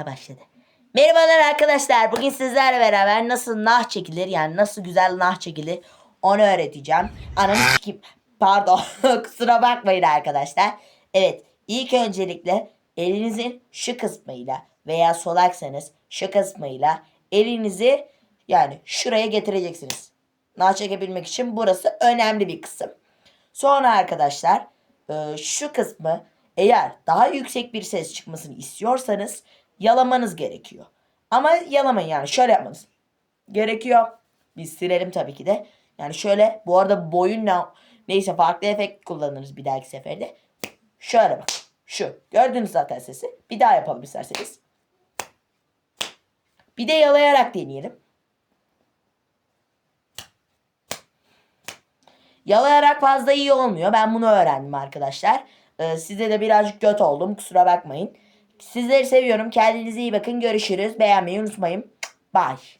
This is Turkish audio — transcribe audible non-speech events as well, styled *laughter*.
Aha başladı. Merhabalar arkadaşlar. Bugün sizlerle beraber nasıl nah çekilir yani nasıl güzel nah çekilir onu öğreteceğim. Ananı sikeyim. Pardon. *laughs* Kusura bakmayın arkadaşlar. Evet. ilk öncelikle elinizin şu kısmıyla veya solaksanız şu kısmıyla elinizi yani şuraya getireceksiniz. Nah çekebilmek için burası önemli bir kısım. Sonra arkadaşlar e, şu kısmı eğer daha yüksek bir ses çıkmasını istiyorsanız yalamanız gerekiyor. Ama yalamayın yani şöyle yapmanız gerekiyor. Biz silelim tabii ki de. Yani şöyle bu arada boyunla neyse farklı efekt kullanırız bir dahaki seferde. Şöyle bak. Şu. Gördünüz zaten sesi. Bir daha yapalım isterseniz. Bir de yalayarak deneyelim. Yalayarak fazla iyi olmuyor. Ben bunu öğrendim arkadaşlar. Ee, size de birazcık göt oldum. Kusura bakmayın. Sizleri seviyorum. Kendinize iyi bakın. Görüşürüz. Beğenmeyi unutmayın. Bye.